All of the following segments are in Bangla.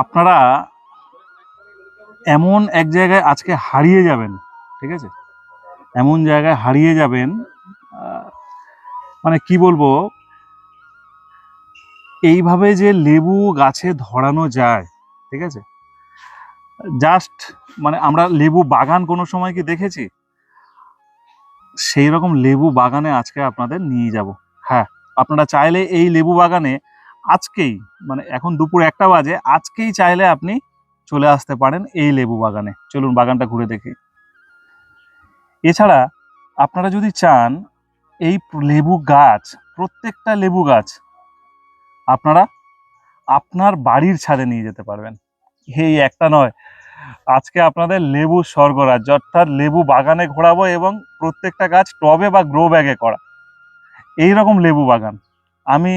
আপনারা এমন এক জায়গায় আজকে হারিয়ে যাবেন, ঠিক আছে? এমন জায়গায় হারিয়ে যাবেন মানে কি বলব? এইভাবে যে লেবু গাছে ধরানো যায়, ঠিক আছে? জাস্ট মানে আমরা লেবু বাগান কোনো সময় কি দেখেছি? সেই রকম লেবু বাগানে আজকে আপনাদের নিয়ে যাব। হ্যাঁ আপনারা চাইলে এই লেবু বাগানে আজকেই মানে এখন দুপুর একটা বাজে, আজকেই চাইলে আপনি চলে আসতে পারেন এই লেবু বাগানে। চলুন বাগানটা ঘুরে দেখি। এছাড়া আপনারা যদি চান, এই লেবু গাছ, প্রত্যেকটা লেবু গাছ আপনারা আপনার বাড়ির ছাদে নিয়ে যেতে পারবেন। এই একটা নয়, আজকে আপনাদের লেবু স্বর্গরাজ্য, অর্থাৎ লেবু বাগানে ঘোরাবো এবং প্রত্যেকটা গাছ টবে বা গ্রো ব্যাগে করা। এই রকম লেবু বাগান। আমি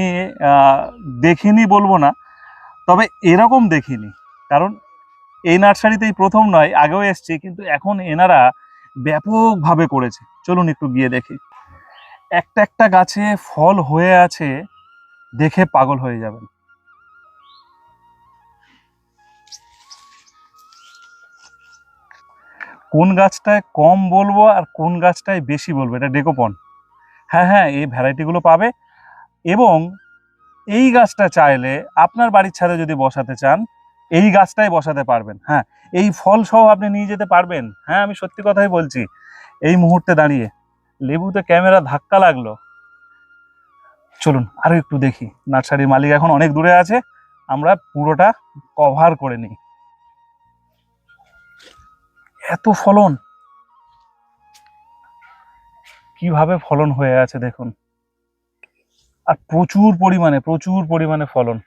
দেখিনি বলব না, তবে এরকম দেখিনি। কারণ এই নার্সারিতেই প্রথম নয়, আগেও এসছি, কিন্তু এখন এনারা ব্যাপকভাবে করেছে। চলুন একটু গিয়ে দেখি। একটা একটা গাছে ফল হয়ে আছে, দেখে পাগল হয়ে যাবেন। কোন গাছটায় কম বলব আর কোন গাছটায় বেশি বলব? এটা ডেকোপন। হ্যাঁ হ্যাঁ এই ভ্যারাইটিগুলো পাবে। এবং এই গাছটা চাইলে আপনার বাড়ির ছাদে যদি বসাতে চান, এই গাছটাই বসাতে পারবেন। হ্যাঁ এই ফল সহ আপনি নিয়ে যেতে পারবেন। হ্যাঁ আমি সত্যি কথাই বলছি, এই মুহূর্তে দাঁড়িয়ে লেবুতে ক্যামেরা ধাক্কা লাগল। চলুন আরও একটু দেখি। নার্সারির মালিক এখন অনেক দূরে আছে, আমরা পুরোটা কভার করে নিই। এত ফলন! কীভাবে ফলন হয়ে আছে দেখুন। আর প্রচুর পরিমাণে প্রচুর পরিমাণে ফলন।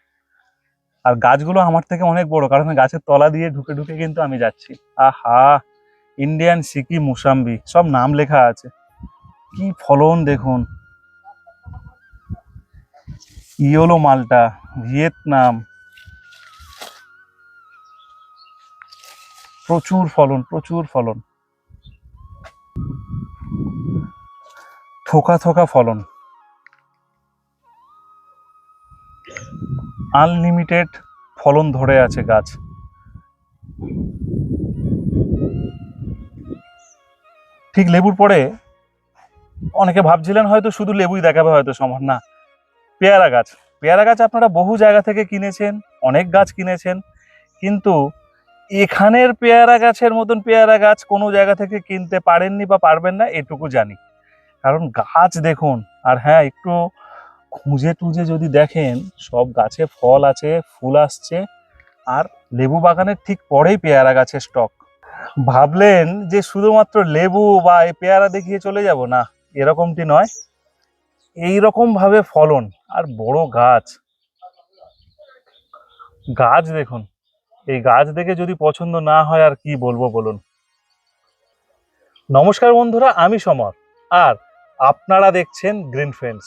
আর গাছগুলো আমার থেকে অনেক বড়, কারণ গাছের তলা দিয়ে ঢুকে ঢুকে কিন্তু আমি যাচ্ছি। আহা! ইন্ডিয়ান সিকি মুসাম্বি, সব নাম লেখা আছে। কি ফলন দেখুন। ইয়োলো মালটা, ভিয়েতনাম। প্রচুর ফলন প্রচুর ফলন। থোকা থোকা ফলন। আনলিমিটেড ফলন ধরে আছে গাছ। ঠিক লেবুর পরে অনেকে ভাবছিলেন হয়তো শুধু লেবুই দেখাবে, হয়তো সম্ভব না, পেয়ারা গাছ। পেয়ারা গাছ আপনারা বহু জায়গা থেকে কিনেছেন, অনেক গাছ কিনেছেন, কিন্তু এখানের পেয়ারা গাছের মতন পেয়ারা গাছ কোনো জায়গা থেকে কিনতে পারেননি বা পারবেন না, এটুকু জানি। কারণ গাছ দেখুন, আর হ্যাঁ একটু খুঁজে টুজে যদি দেখেন, সব গাছে ফল আছে, ফুল আসছে, আর লেবু বাগানের ঠিক পরেই পেয়ারা গাছের স্টক ভাবলেন যে শুধুমাত্র লেবু বা এই পেয়ারা দেখিয়ে চলে যাব? না, এরকমটি নয়। এই ভাবে ফলন, আর বড় গাছ। গাছ দেখুন, এই গাছ দেখে যদি পছন্দ না হয়, আর কি বলব বলুন? নমস্কার বন্ধুরা, আমি সমর, আর আপনারা দেখছেন গ্রিন ফ্রেন্ডস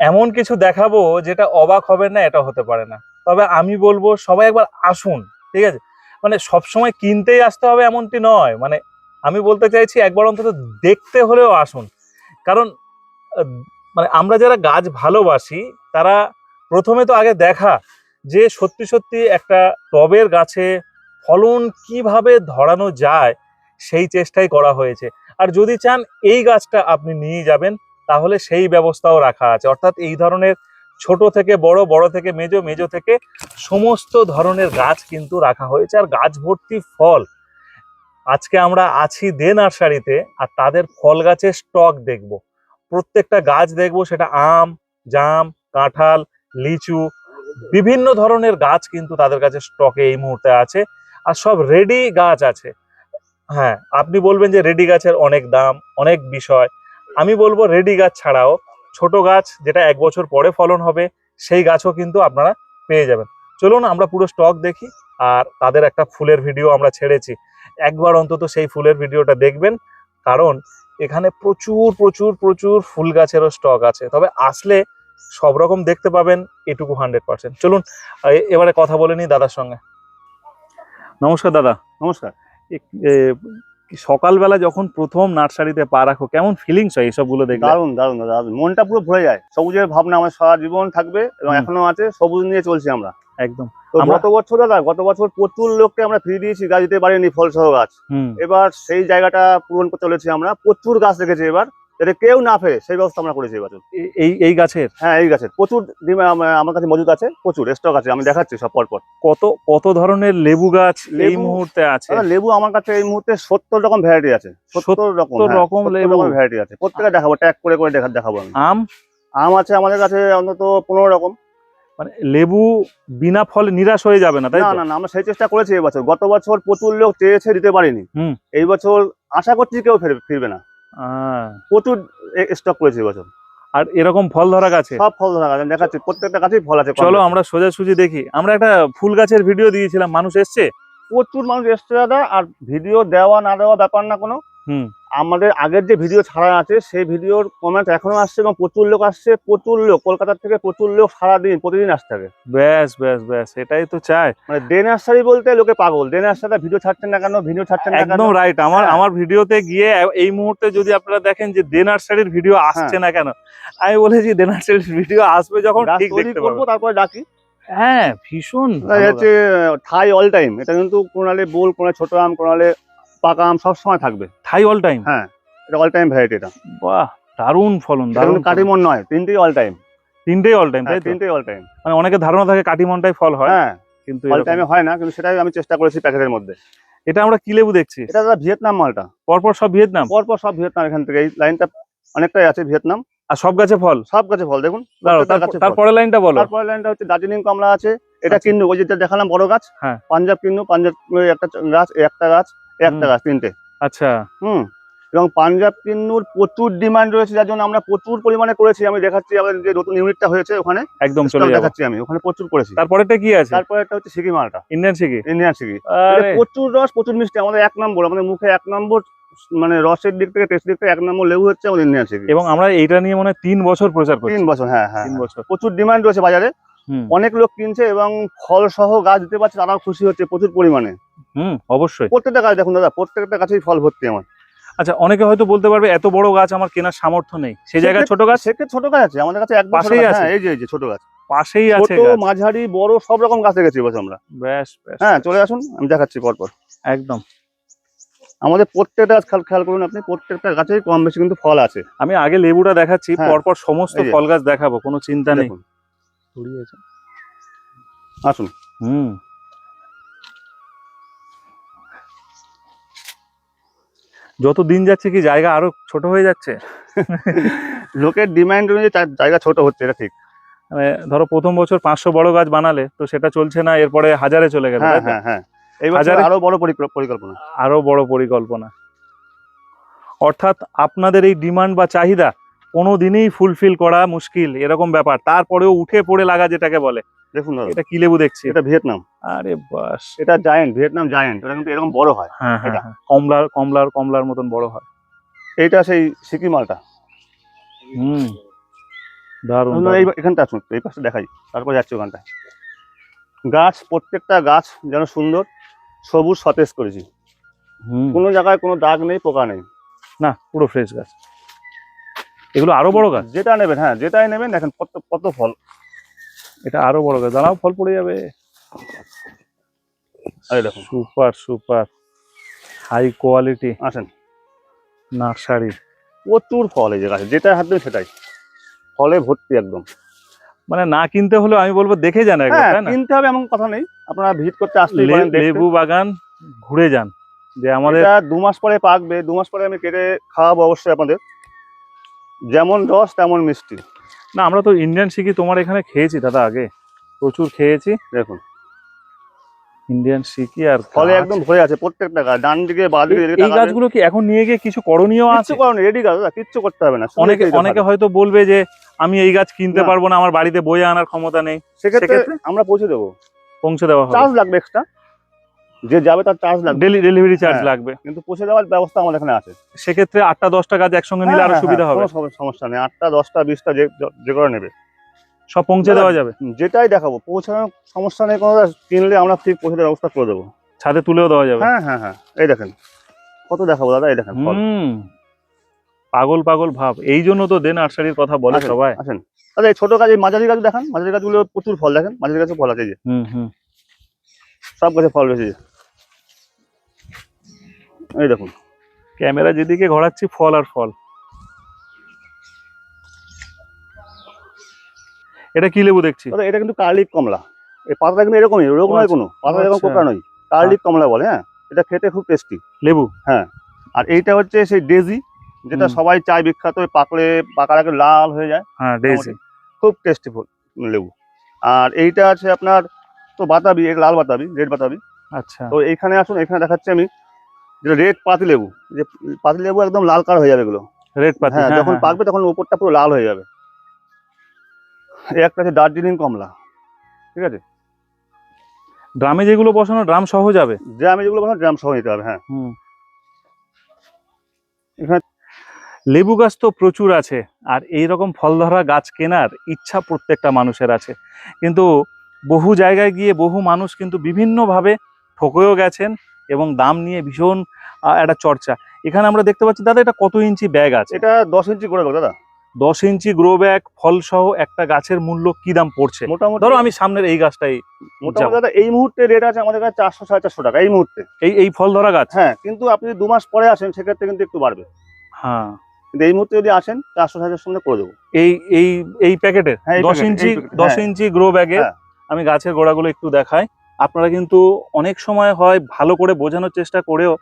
এমন কিছু দেখাবো যেটা অবাক হবে না, এটা হতে পারে না। তবে আমি বলব, সবাই একবার আসুন, ঠিক আছে? মানে সব সময় কিনতেই আসতে হবে এমনটি নয়। মানে আমি বলতে চাইছি, একবার অন্তত দেখতে হলেও আসুন। কারণ মানে আমরা যারা গাছ ভালোবাসি, তারা প্রথমে তো আগে দেখা যে সত্যি সত্যি একটা টবের গাছে ফলন কীভাবে ধরানো যায়, সেই চেষ্টাই করা হয়েছে। আর যদি চান এই গাছটা আপনি নিয়ে যাবেন তাহলে সেই ব্যবস্থাও রাখা আছে। অর্থাৎ এই ধরনের ছোট থেকে বড় বড় থেকে মেজো মেজো থেকে সমস্ত ধরনের গাছ কিন্তু রাখা হয়েছে। আর গাছ ভর্তি ফল, আজকে আমরা আছি দে নার্সারিতে আর তাদের ফল গাছের স্টক দেখব। প্রত্যেকটা গাছ দেখব, সেটা আম, জাম, কাঁঠাল, লিচু, বিভিন্ন ধরনের গাছ কিন্তু তাদের কাছে স্টকে এই মুহূর্তে আছে। আর সব রেডি গাছ আছে। হ্যাঁ আপনি বলবেন যে রেডি গাছের অনেক দাম, অনেক বিষয়। আমি বলব রেডি গাছ ছাড়াও ছোট গাছ যেটা এক বছর পরে ফলন হবে, সেই গাছও কিন্তু আপনারা পেয়ে যাবেন। চলুন আমরা পুরো স্টক দেখি আর তাদের একটা ফুলের ভিডিও আমরা ছেড়েছি। একবার অন্তত সেই ফুলের ভিডিওটা দেখবেন, কারণ এখানে প্রচুর প্রচুর প্রচুর ফুল গাছেরও স্টক আছে। তবে আসলে সব রকম দেখতে পাবেন, এটুকু হান্ড্রেড পার্সেন্ট চলুন এবারে কথা বলে নিই দাদার সঙ্গে। নমস্কার দাদা, নমস্কার। সকালবেলা যখন প্রথম নার্সারিতে পা রাখো কেমন ফিলিংস হয় এসবগুলো দেখে দারুণ দারুণ দারুণ মনটা পুরো ভরে যায়। সবুজের ভাবনা আমার সারা জীবন থাকবে এবং এখনও আছে সবুজ নিয়ে চলছি আমরা। একদম। গত বছর দাদা গত বছর প্রচুর লোককে আমরা ফ্রি দিয়েছি গাছ দিতে পারিনি ফলসহ গাছ। এবার সেই জায়গাটা পূরণ করতে চলেছি আমরা। প্রচুর গাছ রেখেছি এবার। যাতে কেউ না ফেরে সেই ব্যবস্থা আমরা করেছি এবার এই এই গাছের? হ্যাঁ এই গাছের। প্রচুর আমার কাছে মজুদ আছে প্রচুর স্টক আছে আমি দেখাচ্ছি সব পরপর। কত কত ধরনের লেবু গাছ এই মুহূর্তে আছে? লেবু আমার কাছে এই মুহূর্তে সত্তর রকম ভ্যারাইটি আছে। সত্তর রকম 70 হ্যাঁ, রকম লেবু। ভ্যারাইটি আছে। প্রত্যেকটা দেখাবো ট্যাগ করে করে দেখা দেখাবো আমি। আম? আম আছে আমাদের কাছে অন্তত পনেরো রকম। মানে লেবু বিনা ফলে নিরাশ হয়ে যাবে না তাই না না না আমরা সেই চেষ্টা করেছি এবছর গত বছর প্রচুর লোক চেয়েছে দিতে পারিনি। হুম। এই বছর আশা করছি কেউ ফিরবে ফিরবে না। প্রচুর স্টক করেছে বছর। আর এরকম ফল ধরা গাছে? সব ফল ধরা গাছ দেখাচ্ছি প্রত্যেকটা গাছেই ফল আছে চলো আমরা আমরা সোজাসুজি দেখি। আমরা একটা ফুল গাছের ভিডিও দিয়েছিলাম মানুষ এসছে? প্রচুর মানুষ এসছে দাদা আর ভিডিও দেওয়া না দেওয়া ব্যাপার না কোনো। হুম। আমাদের আগের যে ভিডিও ছাড়া আছে সেই ভিডিওর কমেন্ট এখনও আসছে এবং প্রচুর লোক আসছে প্রচুর লোক। কলকাতার থেকে প্রচুর লোক সারাদিন প্রতিদিন আসতে থাকে। ব্যাস ব্যাস ব্যাস এটাই তো চাই। মানে ডে নার্সারি বলতে লোকে পাগল। ডে নার্সারিটা ভিডিও ছাড়ছেন না কেন? ভিডিও ছাড়ছেন না একদম রাইট আমার হ্যাঁ। আমার ভিডিওতে গিয়ে এই মুহূর্তে যদি আপনারা দেখেন যে দে নার্সারির ভিডিও আসছে না কেন আমি বলেছি দে নার্সারির ভিডিও আসবে যখন ঠিক দেখতে পাবো তারপরে ডাকি। হ্যাঁ ভীষণ হচ্ছে থাই অল টাইম এটা কিন্তু কোনালে বোল কোনালে ছোট আম কোনালে পাকা আম সব সময় থাকবে। থাই অল টাইম হ্যাঁ এটা অল টাইম ভ্যারাইটি এটা। বাহ দারুণ ফলন দারুণ কাটিমন নয় তিনটেই অল টাইম তিনটেই অল টাইম তাই তিনটেই অল টাইম মানে অনেকের ধারণা থাকে কাটিমনটাই ফল হয় হ্যাঁ কিন্তু অল টাইমে হয় না কিন্তু সেটাই আমি চেষ্টা করেছি প্যাকেটের মধ্যে। এটা আমরা কি লেবু দেখছি? এটা দাদা ভিয়েতনাম মালটা। পরপর সব ভিয়েতনাম? পরপর সব ভিয়েতনাম এখান থেকে এই লাইনটা অনেকটাই আছে ভিয়েতনাম। আর সব গাছে ফল? সব গাছে ফল দেখুন তারপর- লাইনটা বলো। তারপরে লাইনটা হচ্ছে দার্জিলিং কমলা আছে এটা আচ্ছা। কিন্নু ওই যেটা দেখালাম বড় গাছ হ্যাঁ। পাঞ্জাব কিন্নু পাঞ্জাব একটা গাছ একটা গাছ একটা গাছ তিনটে। আচ্ছা। হুম। এবং পাঞ্জাব কিন্নুর প্রচুর ডিমান্ড রয়েছে যার জন্য আমরা প্রচুর পরিমাণে করেছি। আমি দেখাচ্ছি আমাদের যে নতুন ইউনিটটা হয়েছে ওখানে একদম চলে দেখাচ্ছি আমি ওখানে প্রচুর করেছি। তারপরেটা কি আছে? তারপরে একটা হচ্ছে সিকি মালটা। ইন্ডিয়ান শিখি ইন্ডিয়ান সিকি। প্রচুর রস প্রচুর মিষ্টি আমাদের এক নম্বর আমাদের মুখে এক নম্বর মানে রসের দিক থেকে টেস্ট দিক থেকে এক নম্বর লেবু হচ্ছে আমাদের ইন্ডিয়ান সিকি। এবং আমরা এইটা নিয়ে মনে তিন বছর প্রচার করছি। তিন বছর হ্যাঁ হ্যাঁ তিন হ্যাঁ। বছর। প্রচুর ডিমান্ড রয়েছে বাজারে। অনেক লোক কিনছে এবং ফল সহ গাছ দিতে পারছে তারাও খুশি হচ্ছে প্রচুর পরিমাণে। হুম অবশ্যই। প্রত্যেকটা গাছ দেখুন দাদা প্রত্যেকটা গাছেই ফল ভর্তি আমার। আচ্ছা অনেকে হয়তো বলতে পারবে এত বড় গাছ আমার কেনার সামর্থ্য নেই। সেই জায়গায় ছোট গাছ? সেক্ষেত্রে ছোট গাছ আছে আমাদের কাছে একদম ছোট পাশেই গাছ, আছে? হ্যাঁ, এই যে এই যে ছোট গাছ। পাশেই আছে ছোট মাঝারি বড় সব রকম গাছ রেখেছি এবছর আমরা। ব্যাস ব্যাস হ্যাঁ চলে আসুন আমি দেখাচ্ছি পরপর। একদম। আমাদের প্রত্যেকটা গাছ খেয়াল করুন আপনি প্রত্যেকটা গাছেই কম বেশি কিন্তু ফল আছে। আমি আগে লেবুটা দেখাচ্ছি হ্যাঁ, পরপর সমস্ত ফল গাছ দেখাবো কোনো চিন্তা নেই। ছড়িয়েছে। আসুন। হুম। যত দিন যাচ্ছে কি জায়গা আরও ছোট হয়ে যাচ্ছে? লোকের ডিমান্ড অনুযায়ী জায়গা ছোট হচ্ছে এটা ঠিক। মানে ধরো প্রথম বছর পাঁচশো বড় গাছ বানালে তো সেটা চলছে না এরপরে হাজারে চলে গেল হ্যাঁ হ্যাঁ হ্যাঁ। এই বছর আরও বড় পরিকল্পনা। আরও বড় পরিকল্পনা। অর্থাৎ আপনাদের এই ডিমান্ড বা চাহিদা কোনো দিনই ফুলফিল করা মুশকিল এরকম ব্যাপার। তারপরেও উঠে পড়ে লাগা যেটাকে বলে। দেখুন এটা কি লেবু দেখছি? এটা ভিয়েতনাম। আরে বাস। এটা জায়েন্ট ভিয়েতনাম জায়েন্ট এটা কিন্তু এরকম বড় হয়। হ্যাঁ হ্যাঁ এটা। হ্যাঁ। কমলার কমলার কমলার মতন বড় হয়। এইটা সেই সিকি মালটা। হুম। দারুণ এই এখানটা আসুন এই পাশে দেখাই তারপর যাচ্ছি ওখানটায়। গাছ প্রত্যেকটা গাছ যেন সুন্দর সবুজ সতেজ করেছি। হুম। কোনো জায়গায় কোনো দাগ নেই পোকা নেই। না পুরো ফ্রেশ গাছ। এগুলো আরও বড় গাছ? যেটা নেবেন হ্যাঁ যেটাই নেবেন দেখেন কত কত ফল। এটা আরও বড় গাছ। দাঁড়াও ফল পড়ে যাবে। এই দেখুন। Super super. High quality. আসেন। নার্সারি। প্রচুর ফল এই যে গাছে যেটা হাত দেবেন সেটাই। ফলে ভর্তি একদম। মানে না কিনতে হলেও আমি বলব দেখে যান হ্যাঁ কিনতে হবে এমন কথা নেই। আপনারা ভিজিট করতে আসতেই লে- পারেন দেখতে। লেবু বাগান ঘুরে যান। যে আমাদের দু মাস পরে পাকবে দু মাস পরে আমি কেটে খাওয়াবো অবশ্যই আপনাদের। যেমন রস তেমন মিষ্টি। না আমরা তো ইন্ডিয়ান শিখি তোমার এখানে খেয়েছি দাদা আগে। প্রচুর খেয়েছি। দেখুন। ইন্ডিয়ান শিখি আর ফলে একদম ভরে আছে প্রত্যেকটা গাছ। ডান দিকে বাঁ দিকে এই- গাছগুলো কি এখন নিয়ে গিয়ে কিছু করণীয় আছে? কিচ্ছু রেডি গাছ। কিচ্ছু করতে হবে না। অনেকে অনেকে হয়তো বলবে যে আমি এই গাছ কিনতে পারব না আমার বাড়িতে বয়ে আনার ক্ষমতা নেই। সেক্ষেত্রে সেক্ষেত্রে? আমরা পৌঁছে দেবো। পৌঁছে দেওয়া হবে। চার্জ লাগবে এক্সট্রা যে যাবে তার চার্জ লাগবে। ডেলি ডেলিভারি চার্জ হ্যাঁ। লাগবে। কিন্তু পৌঁছে দেওয়ার ব্যবস্থা আমাদের এখানে আছে। সেক্ষেত্রে আটটা দশটা গাছ একসঙ্গে নিলে হ্যাঁ, আরও হ্যাঁ, সুবিধা হবে। কোনো সমস্যা নেই। আটটা দশটা বিশটা যে যে করে নেবে। সব পৌঁছে দেওয়া যাবে? যেটাই দেখাবো পৌঁছানোর সমস্যা নেই কোনো কিনলে আমরা ঠিক পৌঁছে দেওয়ার ব্যবস্থা করে দেবো। ছাদে তুলেও দেওয়া যাবে। হ্যাঁ হ্যাঁ হ্যাঁ এই দেখেন। কত দেখাবো দাদা এই দেখেন হুম পাগল পাগল ভাব। এই জন্য তো দে নার্সারির কথা বলে সবাই। আসেন। দাদা এই ছোট গাছ এই মাঝারি গাছ দেখান। মাঝারি গাছগুলো প্রচুর ফল দেখেন। মাঝারি গাছে ফল আছে যে। হুম হুম। সব গাছে ফল রয়েছে এই দেখুন। ক্যামেরা যেদিকে ঘোরাচ্ছি ফল আর ফল। এটা কি লেবু দেখছি? এটা কিন্তু কার্লিক কমলা। এই পাতাটা কিন্তু এরকমই রোগ নয় আচ্ছা, কোনো। পাতা এরকম আচ্ছা। কোকড়া নয়। কার্লিক কমলা বলে হ্যাঁ? এটা খেতে খুব টেস্টি লেবু? হ্যাঁ। আর এইটা হচ্ছে সেই ডেজি যেটা সবাই চায় বিখ্যাত ওই পাকলে পাকার আগে লাল হয়ে যায়। হ্যাঁ ডেইজি খুব টেস্টি ফুল লেবু। আর এইটা আছে আপনার তো বাতাবি এটা লাল বাতাবি রেড বাতাবি। আচ্ছা। তো এইখানে আসুন এখানে দেখাচ্ছি আমি যেটা রেড পাতি লেবু। যে পাতি লেবু একদম লাল কালার হয়ে যাবে এগুলো। রেড পাতি হ্যাঁ হ্যাঁ, যখন হ্যাঁ, পাকবে তখন উপরটা পুরো লাল হয়ে যাবে। এই একটা আছে দার্জিলিং কমলা। ঠিক আছে? ড্রামে যেগুলো বসানো ড্রাম সহ যাবে? ড্রামে যেগুলো বসানো ড্রাম সহ নিতে হবে হ্যাঁ। এখানে- লেবু গাছ তো প্রচুর আছে আর এই রকম ফল ধরা গাছ কেনার ইচ্ছা প্রত্যেকটা মানুষের আছে। কিন্তু বহু জায়গায় গিয়ে বহু মানুষ কিন্তু বিভিন্নভাবে ঠকেও গেছেন এবং দাম নিয়ে ভীষণ একটা চর্চা। এখানে আমরা দেখতে পাচ্ছি দাদা এটা কত ইঞ্চি ব্যাগ আছে? এটা দশ ইঞ্চি করে দাদা। দশ ইঞ্চি গ্রো ব্যাগ ফল সহ একটা গাছের মূল্য কি দাম পড়ছে? মোটামুটি ধরো আমি সামনের এই গাছটাই মোটামুটি দাদা এই মুহূর্তে রেট আছে আমাদের কাছে চারশো সাড়ে চারশো টাকা এই মুহূর্তে। এই এই ফল ধরা গাছ? হ্যাঁ কিন্তু আপনি দু মাস পরে আসেন সেক্ষেত্রে কিন্তু একটু বাড়বে। হ্যাঁ। কিন্তু এই মুহূর্তে যদি আসেন চারশো সাড়ে সঙ্গে করে দেবো। এই এই এই প্যাকেটের? হ্যাঁ, দশ ইঞ্চি দশ হ্যাঁ। ইঞ্চি গ্রো ব্যাগে হ্যাঁ। আমি গাছের গোড়াগুলো একটু দেখাই। আপনারা কিন্তু অনেক সময় হয় ভালো করে বোঝানোর চেষ্টা করেও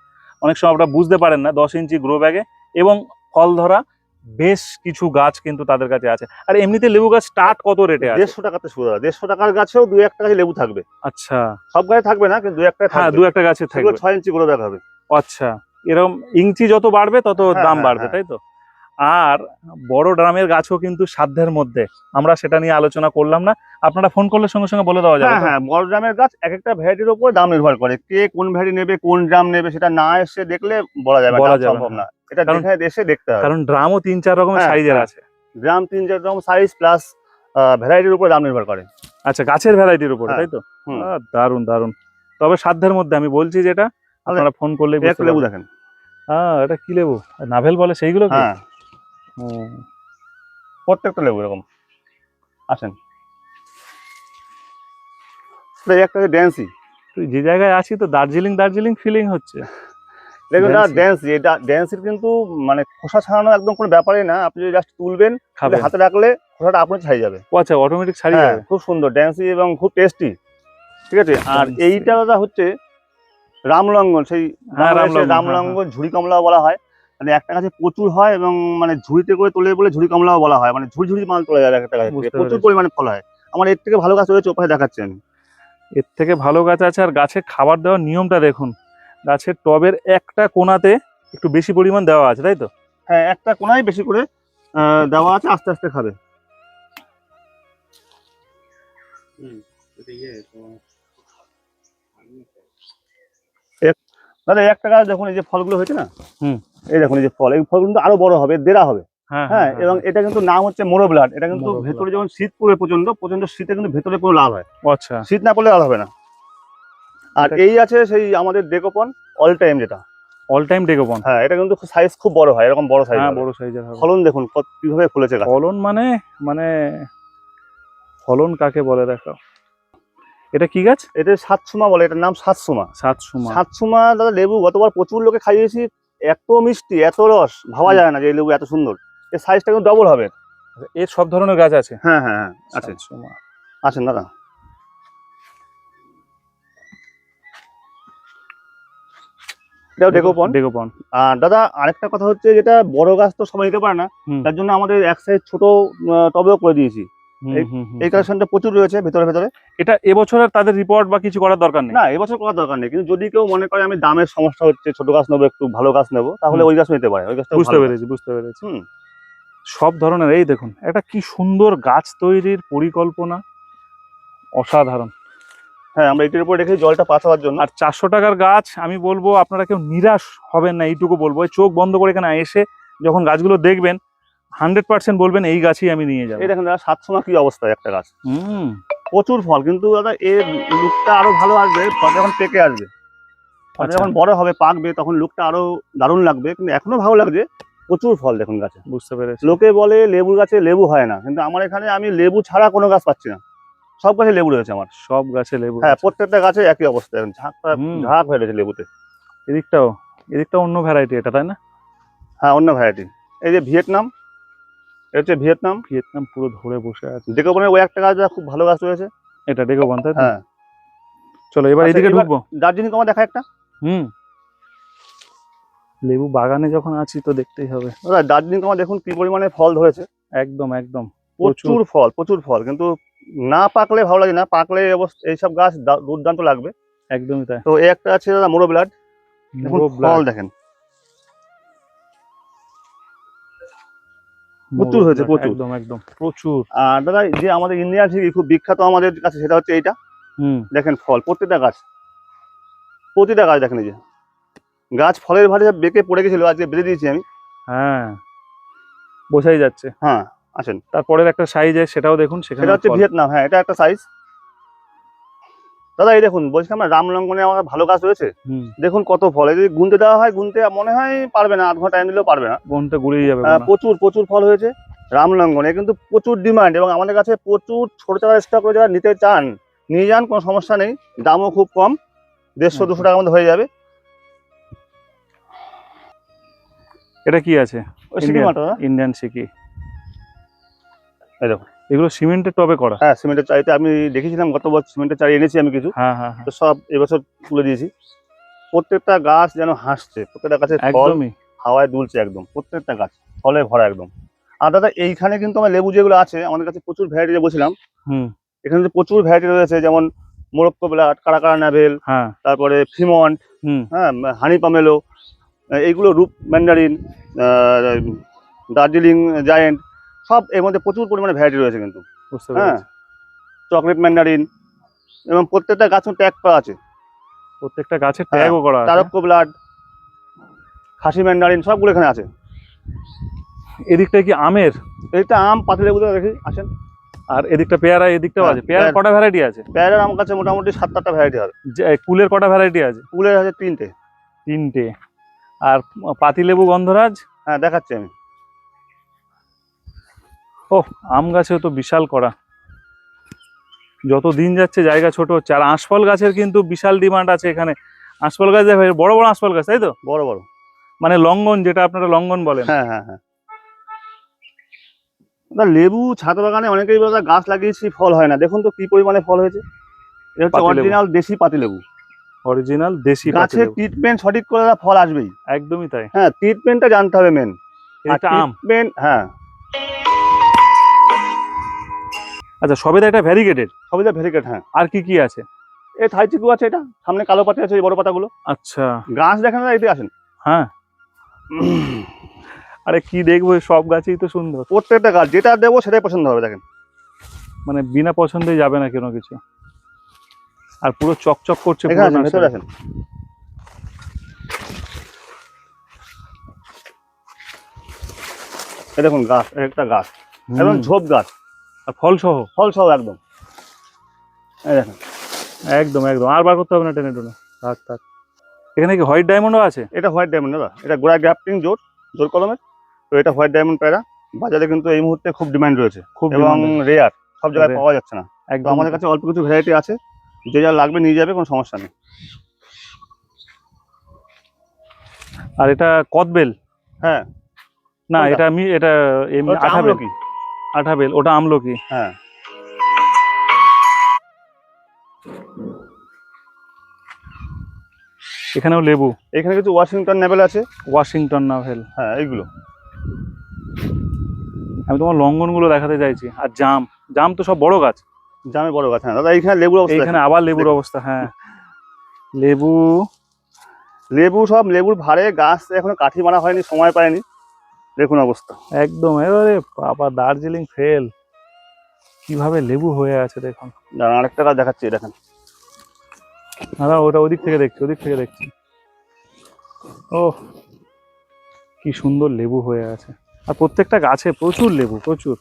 অনেক সময় আপনারা বুঝতে পারেন না দশ ইঞ্চি গ্রো ব্যাগে এবং ফল ধরা বেশ কিছু গাছ কিন্তু তাদের কাছে আছে। আর এমনিতে লেবু গাছ স্টার্ট কত রেটে আছে? দেড়শো টাকাতে শুরু হয়। দেড়শো টাকার গাছেও দু একটা গাছে লেবু থাকবে। আচ্ছা। সব গাছে থাকবে না কিন্তু দু একটা হ্যাঁ দু একটা গাছে থাকবে। ছয় ইঞ্চি করে দেখা হবে। আচ্ছা। এরকম ইঞ্চি যত বাড়বে তত হ্যাঁ, দাম হ্যাঁ, বাড়বে হ্যাঁ। তাই তো? আর বড় ড্রামের গাছও কিন্তু সাধ্যের মধ্যে। আমরা সেটা নিয়ে আলোচনা করলাম না। আপনারা ফোন করলে সঙ্গে সঙ্গে বলে দেওয়া যাবে হ্যাঁ হ্যাঁ বড় ড্রামের গাছ এক একটা ভ্যারাইটির উপর দাম নির্ভর করে। কে কোন ভ্যারাইটি নেবে কোন ড্রাম নেবে সেটা না এসে দেখলে বলা যাবে বলা যাবে সম্ভব না। এটা কারণ- দেখে এসে দেখতে হবে। কারণ ড্রামও তিন চার রকমের হ্যাঁ, সাইজের হ্যাঁ। আছে। ড্রাম তিন চার রকম সাইজ প্লাস ভ্যারাইটির উপর দাম নির্ভর করে। আচ্ছা গাছের ভ্যারাইটির উপর হ্যাঁ, তাই তো? দারুণ দারুণ তবে সাধ্যের মধ্যে আমি বলছি যেটা আপনারা ফোন করলে লেবু দেখেন। হ্যাঁ এটা কি লেবু? নাভেল বলে সেইগুলো কি? হ্যাঁ। প্রত্যেকটা লেবু এরকম আসেন। একটা ড্যান্সি তুই যে জায়গায় আছি তো দার্জিলিং দার্জিলিং ফিলিং হচ্ছে। দেখুন না। ড্যান্সি এটা ড্যান্সির কিন্তু মানে খোসা ছাড়ানো একদম কোনো ব্যাপারই না। আপনি যদি জাস্ট তুলবেন হাতে রাখলে খোসাটা আপনি ছাড়িয়ে যাবে। ও আচ্ছা অটোমেটিক ছাড়িয়ে হ্যাঁ যাবে। খুব সুন্দর ড্যান্সি এবং খুব টেস্টি ঠিক আছে? আর এইটা দাদা হচ্ছে রামলঙ্গন সেই হ্যাঁ, রামলঙ্গন, হ্যাঁ, রামলঙ্গন ঝুড়ি কমলা বলা হয়। মানে একটা গাছে প্রচুর হয় এবং মানে ঝুড়িতে করে তোলে বলে ঝুড়ি কমলাও বলা হয়। মানে ঝুড়ি ঝুড়ি মাল তোলা যায় একটা গাছে। থেকে। প্রচুর পরিমাণে ফল হয়। আমার এর থেকে ভালো গাছ রয়েছে ওপাশে দেখাচ্ছি আমি এর থেকে ভালো গাছ আছে আর গাছে খাবার দেওয়ার নিয়মটা দেখুন। গাছের টবের একটা কোনাতে একটু বেশি পরিমাণ দেওয়া আছে তাই তো? হ্যাঁ একটা কোনায় বেশি করে দেওয়া আছে আস্তে আস্তে খাবে। দাদা এই একটা গাছ দেখুন এই যে ফলগুলো হয়েছে না? হুম। এই দেখুন এই যে ফল এই ফল কিন্তু আরও বড় হবে দেরা হবে। হ্যাঁ হ্যাঁ এবং এটা কিন্তু নাম হচ্ছে মোরো ব্লাড এটা কিন্তু ভেতরে যখন শীত পড়ে প্রচণ্ড প্রচণ্ড শীতে কিন্তু ভেতরে পুরো লাল হয় আচ্ছা। শীত না পড়লে লাল হবে না। আর এই আছে সেই আমাদের ডেকোপন অল টাইম যেটা। All time Dekopon? হ্যাঁ এটা কিন্তু সাইজ খুব বড় হয় এরকম বড় সাইজ হ্যাঁ বড় সাইজের হবে। ফলন দেখুন কীভাবে ফুলেছে ফলন মানে মানে ফলন কাকে বলে দেখো? এটা কি গাছ? এটা সাতসুমা বলে এটার নাম সাতসুমা। সাতসুমা। সাতসুমা দাদা লেবু গতবার প্রচুর লোকে খাইয়েছি এত মিষ্টি এত রস ভাবা যায় না যে এই লেবু এত সুন্দর। এর সাইজটা কিন্তু ডবল হবে। এর সব ধরনের গাছ আছে? হ্যাঁ হ্যাঁ হ্যাঁ আছে। আসেন দাদা। এটাও ডেকোপন ডেকোপন আর দাদা আরেকটা কথা হচ্ছে যেটা বড় গাছ তো সবাই নিতে পারে না তার জন্য আমাদের এক সাইজ ছোট টবেও করে দিয়েছি। এই- কালেকশনটা প্রচুর রয়েছে ভেতরে ভেতরে। এটা এবছরের তাদের রিপোর্ট বা কিছু করার দরকার নেই? না এবছর করার দরকার নেই। কিন্তু যদি কেউ মনে করে আমি দামের সমস্যা হচ্ছে ছোট গাছ নেব একটু ভালো গাছ নেব তাহলে ওই গাছ নিতে পারে। ওই গাছটা বুঝতে পেরেছি বুঝতে পেরেছি। সব ধরনের এই দেখুন একটা কি সুন্দর গাছ তৈরির পরিকল্পনা। অসাধারণ। হ্যাঁ আমরা এটির উপর রেখে জলটা হওয়ার জন্য। আর চারশো টাকার গাছ আমি বলব আপনারা কেউ নিরাশ হবেন না এইটুকু বলব। চোখ বন্ধ করে এখানে এসে যখন গাছগুলো দেখবেন হান্ড্রেড পার্সেন্ট বলবেন এই গাছই আমি নিয়ে যাব। এই দেখেন দাদা সাতসমা কি অবস্থা একটা গাছ। হুম। প্রচুর ফল কিন্তু দাদা এর লুকটা আরও ভালো আসবে ফল যখন পেকে আসবে ফলটা আচ্ছা। যখন বড় হবে পাকবে তখন লুকটা আরও দারুণ লাগবে কিন্তু এখনও ভালো লাগছে প্রচুর ফল দেখুন গাছে। বুঝতে পেরেছি। লোকে বলে লেবুর গাছে লেবু হয় না কিন্তু আমার এখানে আমি লেবু ছাড়া কোনো গাছ পাচ্ছি না। সব গাছে লেবু রয়েছে আমার। সব গাছে লেবু হ্যাঁ প্রত্যেকটা গাছে একই অবস্থা এখন ঝাঁকটা। ঝাঁক হয়ে রয়েছে লেবুতে। এদিকটাও এদিকটা অন্য ভ্যারাইটি এটা তাই না? হ্যাঁ অন্য ভ্যারাইটি এই যে ভিয়েতনাম এটা হচ্ছে ভিয়েতনাম। ভিয়েতনাম পুরো ধরে বসে আছে। দেখে মনে ওই একটা গাছ খুব ভালো গাছ রয়েছে। এটা ডেকে বন তাই হ্যাঁ। চলো এবার আচ্ছা, এদিকে ঢুকবো। দার্জিলিং কমা দেখা একটা? হুম। লেবু বাগানে যখন আছি তো দেখতেই হবে। দাদা দার্জিলিং কমা দেখুন কি পরিমাণে ফল ধরেছে। একদম একদম। প্রচুর। ফল প্রচুর ফল। কিন্তু না পাকলে ভালো লাগে না পাকলে এই এইসব গাছ দুর্দান্ত লাগবে। একদমই তাই। তো এই একটা আছে দাদা মোরো ব্লাড। দেখুন ফল দেখেন। প্রচুর হয়েছে, প্রচুর। একদম একদম প্রচুর। আর দাদা যে আমাদের ইন্ডিয়ান থেকে খুব বিখ্যাত আমাদের কাছে সেটা হচ্ছে এইটা। হুম। দেখেন ফল প্রতিটা গাছ। প্রতিটা গাছ দেখেন এই যে। গাছ ফলের ভারে বেঁকে পড়ে গেছিল আজকে বেঁধে দিয়েছি আমি। হ্যাঁ বোঝাই যাচ্ছে। হ্যাঁ আসেন। তারপরের একটা সাইজ সেটাও দেখুন সেখানে সেটা হচ্ছে ভিয়েতনাম হ্যাঁ এটা একটা সাইজ দাদা এই দেখুন বলছি বলছিলাম রাম রামলঙ্গনে আমার ভালো রয়েছে হুম। দেখুন কত ফল এই যদি গুনতে দেওয়া হয় গুনতে মনে হয় পারবে না আধ ঘণ্টা টাইম দিলেও পারবে না। গুনতে গুড়িয়ে যাবে প্রচুর প্রচুর ফল হয়েছে রামলঙ্গনে কিন্তু প্রচুর ডিমান্ড এবং আমাদের কাছে প্রচুর ছোট চারা স্টক করে যারা নিতে চান নিয়ে যান কোনো সমস্যা নেই দামও খুব কম দেড়শো দুশো টাকার মধ্যে হয়ে যাবে। এটা কি আছে? ইন্ডিয়ান সিকি এই দেখো। এগুলো সিমেন্টের টবে করা। হ্যাঁ সিমেন্টের চারিতে আমি দেখেছিলাম গত বছর সিমেন্টের চারি এনেছি আমি কিছু। হ্যাঁ হ্যাঁ হ্যাঁ। তো সব এবছর তুলে দিয়েছি। প্রত্যেকটা গাছ যেন হাসছে প্রত্যেকটা গাছের ফল একদমই। হাওয়ায় দুলছে একদম প্রত্যেকটা গাছ ফলে ভরা একদম। আর দাদা এইখানে কিন্তু আমার লেবু যেগুলো আছে আমাদের কাছে প্রচুর ভ্যারাইটি বলছিলাম হুম। এখানে প্রচুর ভ্যারাইটি রয়েছে যেমন মোরক্কো ব্লাড কারাকারা নাভেল হ্যাঁ। তারপরে ফিমন্ট হুম। হ্যাঁ হানি পামেলো এইগুলো রূপ ম্যান্ডারিন দার্জিলিং জায়েন্ট সব এর মধ্যে প্রচুর পরিমাণে ভ্যারাইটি রয়েছে কিন্তু। বুঝতে হ্যাঁ। চকলেট ম্যান্ডারিন এবং প্রত্যেকটা গাছ ট্যাগ করা আছে। প্রত্যেকটা গাছে ট্যাগও করা আছে। তারক্য ব্লাড খাসি ম্যান্ডারিন সবগুলো এখানে আছে। এদিকটা কি আমের? এদিকটা আম পাতিলেবুতে দেখি আসেন। আর এদিকটা পেয়ারা এদিকটাও হ্যাঁ, আছে। পেয়ারার পেয়ারা- কটা ভ্যারাইটি আছে? পেয়ারার আমার কাছে মোটামুটি সাত আটটা ভ্যারাইটি হবে। যে কুলের কটা ভ্যারাইটি আছে? কুলের আছে তিনটে। তিনটে। আর পাতিলেবু গন্ধরাজ? হ্যাঁ দেখাচ্ছি আমি। ও আম গাছেও তো বিশাল করা যত দিন যাচ্ছে জায়গা ছোট হচ্ছে। আর আঁশফল গাছের কিন্তু বিশাল ডিমান্ড আছে এখানে। আঁশফল গাছ দেখো বড় বড় আঁশফল গাছ তাই তো? বড় বড়। মানে লঙ্ঘন যেটা আপনারা লঙ্ঘন বলেন। হ্যাঁ হ্যাঁ হ্যাঁ। লেবু ছাদ বাগানে অনেকেই বলে গাছ লাগিয়েছি ফল হয় না। দেখুন তো কি পরিমাণে ফল হয়েছে। এটা হচ্ছে অরিজিনাল দেশি পাতি লেবু অরিজিনাল দেশি পাতিলেবু। ট্রিটমেন্ট সঠিক করে ফল আসবেই। একদমই তাই। হ্যাঁ ট্রিটমেন্টটা জানতে হবে মেন এটা আম। হ্যাঁ। আচ্ছা সবেদা এটা ভ্যারিগেটেড সবই তো ভেরিকেট হ্যাঁ। আর কি কি আছে? এই থাই চিকু আছে এটা সামনে কালো পাতা আছে এই বড় পাতাগুলো। আচ্ছা। গাছ দেখেন না এতে আসেন। হ্যাঁ। আরে কি দেখব সব গাছই তো সুন্দর। প্রত্যেকটা গাছ যেটা দেবো সেটাই পছন্দ হবে দেখেন। মানে বিনা পছন্দে যাবে না কোনো কিছু। আর পুরো চকচক করছে এই দেখুন গাছ এক একটা গাছ। এবং ঝোপ গাছ। আর ফল সহ ফল সহ একদম। এই দেখেন একদম একদম। আর বার করতে হবে না টেনে টুনে। থাক থাক। এখানে কি হোয়াইট ডায়মন্ডও আছে? এটা হোয়াইট ডায়মন্ড দাদা। এটা গোড়া গ্রাফটিং জোর জোর কলমের। তো এটা হোয়াইট ডায়মন্ড প্যারা। বাজারে কিন্তু এই মুহূর্তে খুব ডিমান্ড রয়েছে। খুব এবং রেয়ার সব জায়গায় পাওয়া যাচ্ছে না। একদম। আমাদের কাছে অল্প কিছু ভ্যারাইটি আছে। যে যা লাগবে নিয়ে যাবে কোনো সমস্যা নেই। আর এটা কদবেল? হ্যাঁ। না এটা আমি এটা এমনি হচ্ছে আঠাবেল। আমলকি আঠাবেল ওটা আমলকি হ্যাঁ। এখানেও লেবু। এখানে কিছু ওয়াশিংটন নেবেল আছে? Washington navel. হ্যাঁ এইগুলো। আমি তোমার লঙ্ঘনগুলো দেখাতে চাইছি আর জাম। জাম তো সব বড় গাছ। জামে বড় গাছ হ্যাঁ। দাদা এইখানে লেবুর অবস্থা এখানে আবার লেবুর অবস্থা হ্যাঁ। লেবু। লেবু সব লেবুর ভারে গাছ এখনও কাঠি মারা হয়নি সময় পায়নি। দেখুন অবস্থা। একদম এবারে বাবা দার্জিলিং ফেল। কীভাবে লেবু হয়ে আছে দেখুন। দাঁড়ান, আরেকটা গাছ দেখাচ্ছি দেখেন। দাদা ওটা ওদিক থেকে দেখছি ওদিক থেকে দেখছি। ও কি সুন্দর লেবু হয়ে আছে। আর প্রত্যেকটা গাছে প্রচুর লেবু প্রচুর।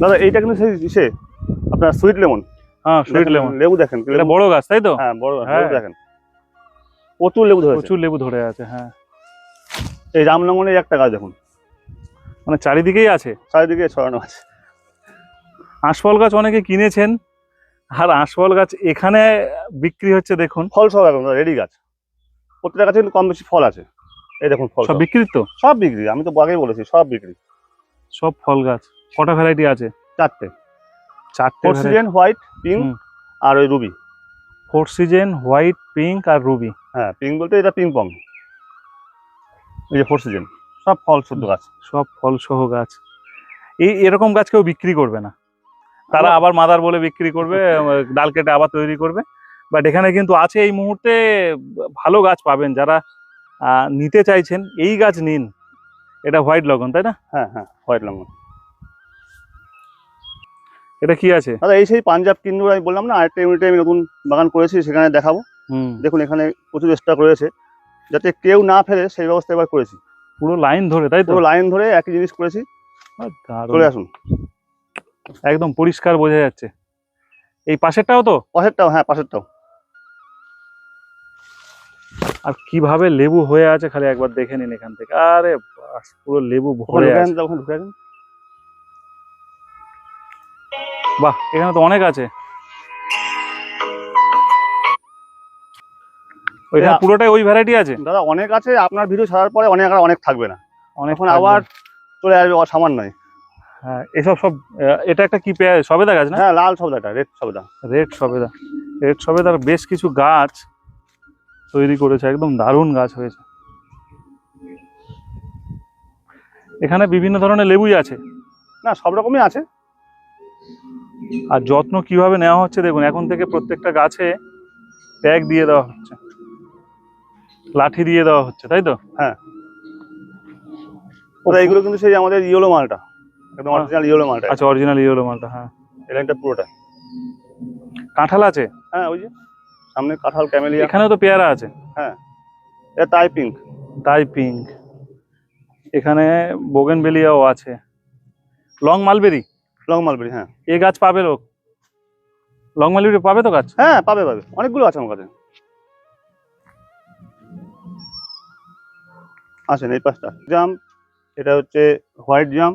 দাদা এইটা কিন্তু সেই ইসে আপনার সুইট লেমন। হ্যাঁ সুইট লেমন। লেবু দেখেন এটা বড় গাছ তাই তো? হ্যাঁ বড় হ্যাঁ। দেখেন। প্রচুর লেবু ধরে প্রচুর লেবু ধরে আছে হ্যাঁ। এই রামলঙ্গনের একটা গাছ দেখুন। মানে চারিদিকেই আছে? চারিদিকে ছড়ানো আছে। আঁশফল গাছ অনেকে কিনেছেন আর আঁশফল গাছ এখানে বিক্রি হচ্ছে দেখুন। ফল সব এখন রেডি গাছ। প্রত্যেকটা গাছে কিন্তু কম বেশি ফল আছে। এই দেখুন ফল সব। বিক্রি তো? সব বিক্রি আমি তো আগেই বলেছি সব বিক্রি। সব ফল গাছ কটা ভ্যারাইটি আছে? চারটে। চারটে ফোর সিজন হোয়াইট পিঙ্ক আর ওই ruby four season white pink আর রুবি হ্যাঁ পিঙ্ক বলতে এটা পিং পং এই যে ফোর সিজন সব ফল শুদ্ধ গাছ। সব ফল সহ গাছ। এই এরকম গাছ কেউ বিক্রি করবে না। তারা আবার মাদার বলে বিক্রি করবে ডাল কেটে আবার তৈরি করবে। বাট এখানে কিন্তু আছে এই মুহূর্তে ভালো গাছ পাবেন যারা নিতে চাইছেন এই গাছ নিন। এটা হোয়াইট লগন তাই না? হ্যাঁ হ্যাঁ হোয়াইট লঙ্গন এটা কি আছে? দাদা এই সেই পাঞ্জাব কিন্নুর আমি বললাম না আরেকটা ইউনিটে আমি নতুন বাগান করেছি সেখানে দেখাবো। হুম। দেখুন এখানে প্রচুর স্টক রয়েছে। যাতে কেউ না ফেলে সেই ব্যবস্থা এবার করেছি। পুরো লাইন ধরে তাই তো? পুরো লাইন ধরে একই জিনিস করেছি। চলে আসুন। একদম পরিষ্কার বোঝা যাচ্ছে। এই পাশেরটাও তো? পাশেরটাও হ্যাঁ পাশেরটাও। আর কীভাবে লেবু হয়ে আছে খালি একবার দেখে নিন এখান থেকে। আরে বাস, পুরো লেবু ভরে আছে। বাহ এখানে তো অনেক আছে। ওইটা পুরোটাই ওই ভ্যারাইটি আছে? দাদা অনেক আছে আপনার ভিডিও ছাড়ার পরে অনেক আর অনেক থাকবে না। অনেক এখন থাকবে। আবার চলে আসবে সামান্য হ্যাঁ এসব সব এটা একটা কি সবেদা গাছ না? হ্যাঁ লাল সবদাটা রেড সবদা। রেড সবেদা। রেড সবেদার বেশ কিছু গাছ তৈরি করেছে একদম দারুণ গাছ হয়েছে। এখানে বিভিন্ন ধরনের লেবুই আছে। না সব রকমই আছে। আর যত্ন কীভাবে নেওয়া হচ্ছে দেখুন এখন থেকে প্রত্যেকটা গাছে ট্যাগ দিয়ে দেওয়া হচ্ছে। লাঠি দিয়ে দেওয়া হচ্ছে তাই তো? দাদা এগুলো কিন্তু সেই আমাদের ইয়েলো মালটা একদম হ্যাঁ। অরিজিনাল ইয়েলো মালটা। আচ্ছা অরিজিনাল ইয়েলো মালটা হ্যাঁ। এই লাইনটা পুরোটা। কাঁঠাল আছে? হ্যাঁ ওই যে সামনে কাঁঠাল ক্যামেলিয়া। এখানেও তো পেয়ারা আছে? এটা তাই পিঙ্ক তাই পিঙ্ক এখানে বোগেনবেলিয়াও আছে। লং মালবেরি লং মালবেরি হ্যাঁ। এ গাছ পাবে লোক? লং মালবেরি পাবে তো গাছ? হ্যাঁ পাবে পাবে। অনেকগুলো আছে আমার কাছে। আসেন এই পাঁচটা জাম এটা হচ্ছে হোয়াইট জাম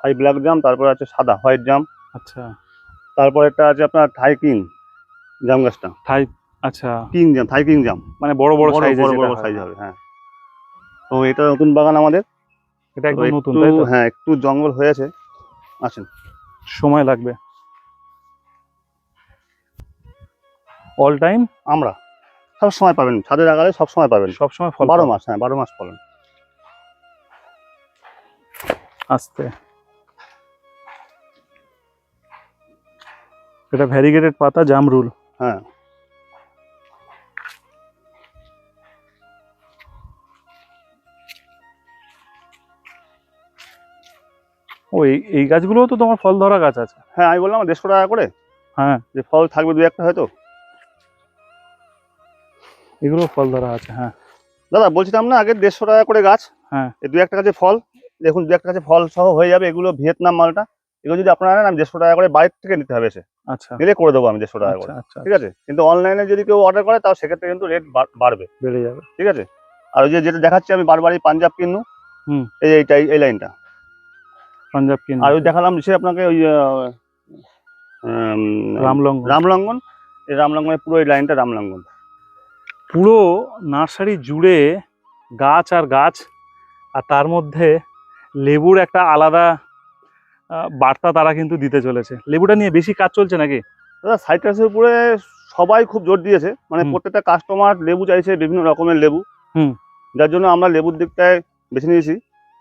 থাই ব্ল্যাক জাম তারপর আছে সাদা হোয়াইট জাম। আচ্ছা। তারপর একটা আছে আপনার থাই কিং জাম গাছটা। থাই আচ্ছা। কিং জাম থাই কিং জাম। মানে বড় বড় সাইজ বড় বড় সাইজ হবে হ্যাঁ। তো এটা নতুন বাগান আমাদের। এটা একদম নতুন তাই তো? হ্যাঁ একটু জঙ্গল হয়েছে আসেন। সময় লাগবে। অল টাইম আমরা। সব সময় পাবেন। ছাদের আগালে সব সময় পাবেন। সব সময় ফল বারো। মাস হ্যাঁ বারো মাস ফলন। আস্তে। এটা ভ্যারিগেটেড পাতা জামরুল হ্যাঁ। ও এই গাছগুলোও তো তোমার ফল ধরা গাছ আছে। হ্যাঁ আমি বললাম দেড়শো টাকা করে। হ্যাঁ। যে ফল থাকবে দু একটা হয়তো। এগুলো ফল ধরা আছে হ্যাঁ। দাদা বলছিলাম না আগে দেড়শো টাকা করে গাছ। হ্যাঁ। দু একটা গাছে ফল। দেখুন দু একটা গাছে ফল সহ হয়ে যাবে এগুলো ভিয়েতনাম মালটা এগুলো যদি আপনারা আমি দেড়শো টাকা করে বাইরে থেকে নিতে হবে এসে। আচ্ছা। নিলে করে দেবো আমি দেড়শো টাকা করে। আচ্ছা আচ্ছা। ঠিক আছে? কিন্তু অনলাইনে যদি কেউ অর্ডার করে তাও সেক্ষেত্রে কিন্তু রেট বাড়বে। বেড়ে যাবে। ঠিক আছে? আর ওই যে যেটা দেখাচ্ছি আমি বারবারই পাঞ্জাব কিনু হুম। এই এইটা এই লাইনটা। পাঞ্জাব কিন আর ওই দেখালাম সে আপনাকে ওই আহ, উম, রামলং রামলঙ্গন। এই রামলঙ্গনের পুরো এই লাইনটা রামলঙ্গন। পুরো নার্সারি জুড়ে গাছ আর গাছ আর তার মধ্যে লেবুর একটা আলাদা বার্তা তারা কিন্তু দিতে চলেছে। লেবুটা নিয়ে বেশি কাজ চলছে নাকি? দাদা সাইট্রাসের উপরে সবাই খুব জোর দিয়েছে। মানে প্রত্যেকটা কাস্টমার লেবু চাইছে বিভিন্ন রকমের লেবু। হুম। যার জন্য আমরা লেবুর দিকটায় বেছে নিয়েছি।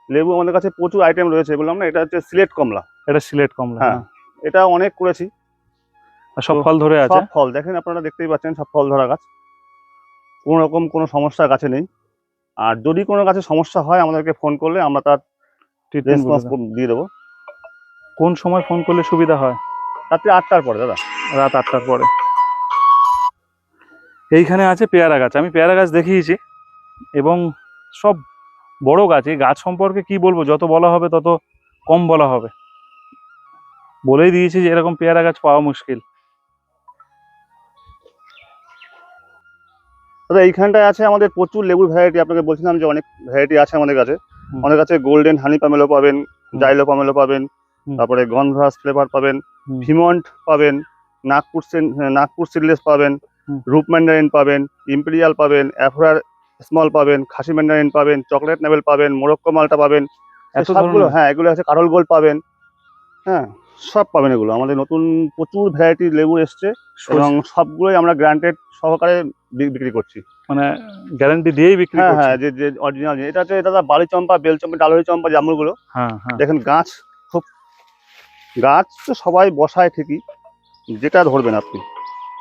লেবু আমাদের কাছে প্রচুর আইটেম রয়েছে বললাম না এটা হচ্ছে সিলেট কমলা। এটা সিলেট কমলা হ্যাঁ। হ্যাঁ। এটা অনেক করেছি। সব ফল ধরে আছে? সব ফল দেখেন আপনারা দেখতেই পাচ্ছেন সব ফল ধরা গাছ। কোনো রকম কোনো সমস্যা গাছে নেই। আর যদি কোনো গাছে সমস্যা হয় আমাদেরকে ফোন করলে আমরা তার রেসপন্স দিয়ে দেবো। কোন সময় ফোন করলে সুবিধা হয়? রাত্রি আটটার পরে দাদা। রাত আটটার পরে। এইখানে আছে পেয়ারা গাছ। আমি পেয়ারা গাছ দেখিয়েছি এবং সব বড় গাছ। এই গাছ সম্পর্কে কি বলব? যত বলা হবে তত কম বলা হবে। বলেই দিয়েছি যে এরকম পেয়ারা গাছ পাওয়া মুশকিল। দাদা এইখানটায় আছে আমাদের প্রচুর লেবুর ভ্যারাইটি আপনাকে বলছিলাম যে অনেক ভ্যারাইটি আছে আমাদের কাছে আমাদের কাছে গোল্ডেন হানি পামেলো পাবেন। জাইলো পামেলো পাবেন তারপরে গন্ধরাজ ফ্লেভার পাবেন ভিমন্ট পাবেন নাগপুর নাগপুর সিডলেস পাবেন। রূপ ম্যান্ডারিন পাবেন ইম্পেরিয়াল পাবেন অ্যাফরার স্মল পাবেন খাসি ম্যান্ডারিন পাবেন চকলেট নেভেল পাবেন মোরক্কো মালটা পাবেন সবগুলো হ্যাঁ এগুলো আছে কারল গোল্ড পাবেন হ্যাঁ সব পাবেন এগুলো। আমাদের নতুন প্রচুর ভ্যারাইটির লেবু এসছে এবং সবগুলোই আমরা গ্রান্টেড সহকারে বিক্রি করছি। মানে গ্যারান্টি দিয়েই বিক্রি হ্যাঁ হ্যাঁ যে যে অরিজিনাল এটা হচ্ছে দাদা বালি চম্পা বেল চম্পা ডালহরি চম্পা জামুলগুলো হ্যাঁ হ্যাঁ। দেখেন গাছ খুব গাছ তো সবাই বসায় ঠিকই যেটা ধরবেন আপনি।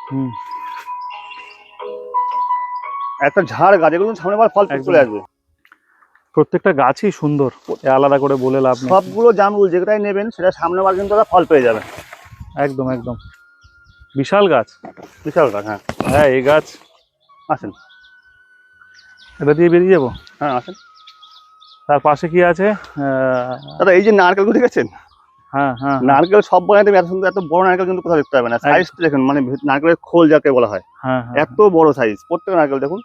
হুম। একটা ঝাড় গাছ এগুলো সামনে আবার ফল চলে আসবে। প্রত্যেকটা গাছই সুন্দর এ আলাদা করে বলে লাভ নেই। সবগুলো জামরুল যেটাই নেবেন সেটা সামনে বার কিন্তু ফল পেয়ে যাবেন। একদম একদম। বিশাল গাছ। বিশাল গাছ হ্যাঁ। হ্যাঁ এই গাছ। আসেন। এটা দিয়ে বেরিয়ে যাব? হ্যাঁ আসেন। তার পাশে কি আছে? দাদা এই যে নারকেলগুলো দেখেছেন? হ্যাঁ হ্যাঁ নারকেল সব এত সুন্দর এত বড় নারকেল কিন্তু কোথাও দেখতে পাবে না। সাইজ দেখুন মানে নারকেলের খোল যাকে বলা হয়। হ্যাঁ হ্যাঁ এত বড় সাইজ প্রত্যেক নারকেল দেখুন।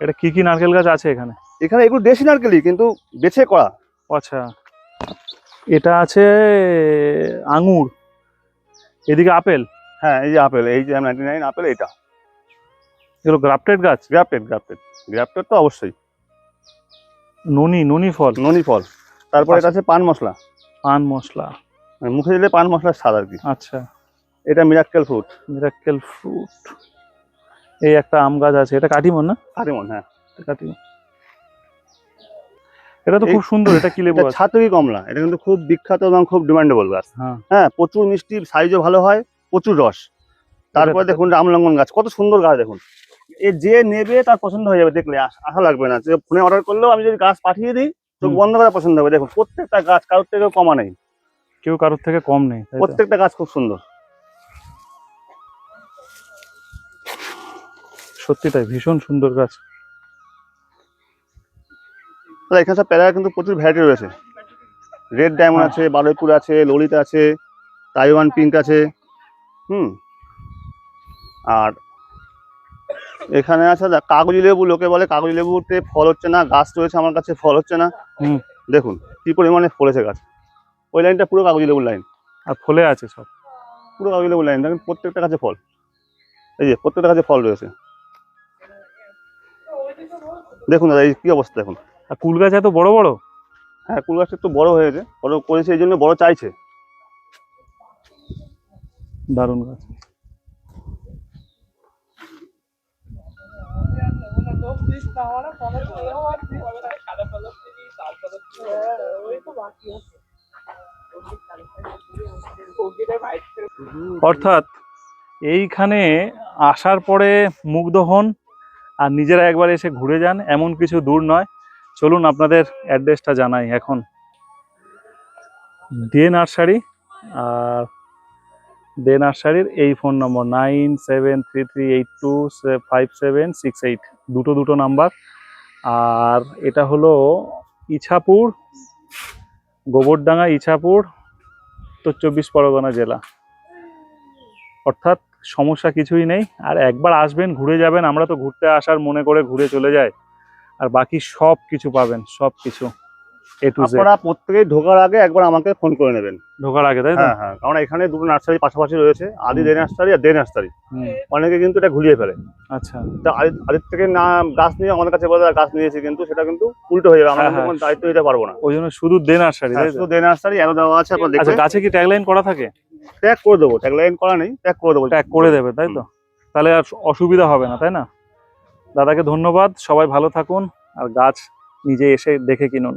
এটা কি কি নারকেল গাছ আছে এখানে? এখানে এগুলো দেশি নারকেলই কিন্তু বেছে করা। আচ্ছা। এটা আছে আঙুর এদিকে আপেল। হ্যাঁ এই যে আপেল এই যে নাইনটি নাইন আপেল এটা এগুলো গ্রাফটেড গাছ? গ্রাফটেড গ্রাফটেড গ্রাফটেড তো অবশ্যই। ননি ননি ফল। ননি ফল। তারপর এটা আছে পান মশলা। পান মশলা। মানে মুখে দিলে পান মশলার স্বাদ আর কি। আচ্ছা। এটা মিরাক্কেল ফ্রুট মিরাক্কেল ফ্রুট এই একটা আম গাছ আছে। এটা কাটিমন না? কাটিমন হ্যাঁ। এটা কাটিমন। এটা তো খুব সুন্দর এটা কি লেবু ছাতুকি কমলা। এটা কিন্তু খুব বিখ্যাত এবং খুব ডিমান্ডেবল গাছ। হ্যাঁ। হ্যাঁ প্রচুর মিষ্টি সাইজও ভালো হয় প্রচুর রস। তারপরে দেখুন রামলঙ্গন গাছ। কত সুন্দর গাছ দেখুন। এ যে নেবে তার পছন্দ হয়ে যাবে দেখলে আশা লাগবে না। যে ফোনে অর্ডার করলেও আমি যদি গাছ পাঠিয়ে দিই হুম। বন্ধ করে পছন্দ হবে। দেখুন প্রত্যেকটা গাছ কারোর থেকেও কমা নেই। কেউ কারোর থেকে কম নেই প্রত্যেকটা গাছ খুব সুন্দর। সত্যি তাই ভীষণ সুন্দর গাছ। তো এখানে সব প্যারা কিন্তু প্রচুর ভ্যারাইটি রয়েছে। রেড ডায়মন্ড হ্যাঁ। আছে বারুইপুর আছে ললিত আছে তাইওয়ান পিঙ্ক আছে। হুম। আর এখানে আছে দা- কাগজি লেবু লোকে বলে কাগজি লেবুতে ফল হচ্ছে না গাছ রয়েছে আমার কাছে ফল হচ্ছে না। হুম। দেখুন কি পরিমাণে ফলেছে গাছ। ওই লাইনটা পুরো কাগজি লেবুর লাইন। আর ফলে আছে সব। পুরো কাগজি লেবুর লাইন দেখেন প্রত্যেকটা গাছে ফল। এই যে প্রত্যেকটা গাছে ফল রয়েছে। দেখুন দাদা এই কি অবস্থা দেখুন। আর কুল গাছ এত বড় বড়? হ্যাঁ কুল গাছটা একটু বড় হয়েছে বড় করেছে এই জন্য বড় চাইছে। দারুণ গাছ। অর্থাৎ এইখানে আসার পরে মুগ্ধ হন আর নিজেরা একবার এসে ঘুরে যান, এমন কিছু দূর নয়। চলুন আপনাদের অ্যাড্রেসটা জানাই এখন। ডে নার্সারি, আর ডে নার্সারির এই phone number nine seven three three eight two five seven six eight দুটো দুটো নাম্বার আর এটা হলো ইছাপুর, গোবরডাঙ্গা ইছাপুর, উত্তর চব্বিশ পরগনা জেলা। অর্থাৎ সমস্যা কিছুই নেই। আর একবার আসবেন, ঘুরে যাবেন, আমরা তো ঘুরতে আসার মনে করে ঘুরে চলে যাই। আর বাকি সব কিছু পাবেন, সব কিছু। আপনারা প্রত্যেকেই ঢোকার আগে একবার আমাকে ফোন করে নেবেন। ঢোকার আগে তাই হ্যাঁ হ্যাঁ কারণ এখানে দুটো নার্সারি পাশাপাশি রয়েছে আদি। দে নার্সারি আর দে নার্সারি। অনেকে কিন্তু এটা ঘুরিয়ে ফেলে। আচ্ছা। তা আদি- আদির থেকে না গাছ নিয়ে আমাদের কাছে বলে গাছ নিয়েছি কিন্তু সেটা কিন্তু উল্টো হয়ে যাবে আমরা হ্যাঁ, কোনো দায়িত্ব দিতে পারব না। ওই জন্য শুধু দে নার্সারি হ্যাঁ, শুধু দে নার্সারি এরো দেওয়া আছে আপনার আচ্ছা গাছে কি ট্যাগলাইন করা থাকে? ট্যাগ করে দেবো ট্যাগ লাইন করা নেই ট্যাগ করে দেবো। ট্যাগ করে দেবে তাই তো? তাহলে আর অসুবিধা হবে না তাই না? দাদাকে ধন্যবাদ সবাই ভালো থাকুন আর গাছ নিজে এসে দেখে কিনুন।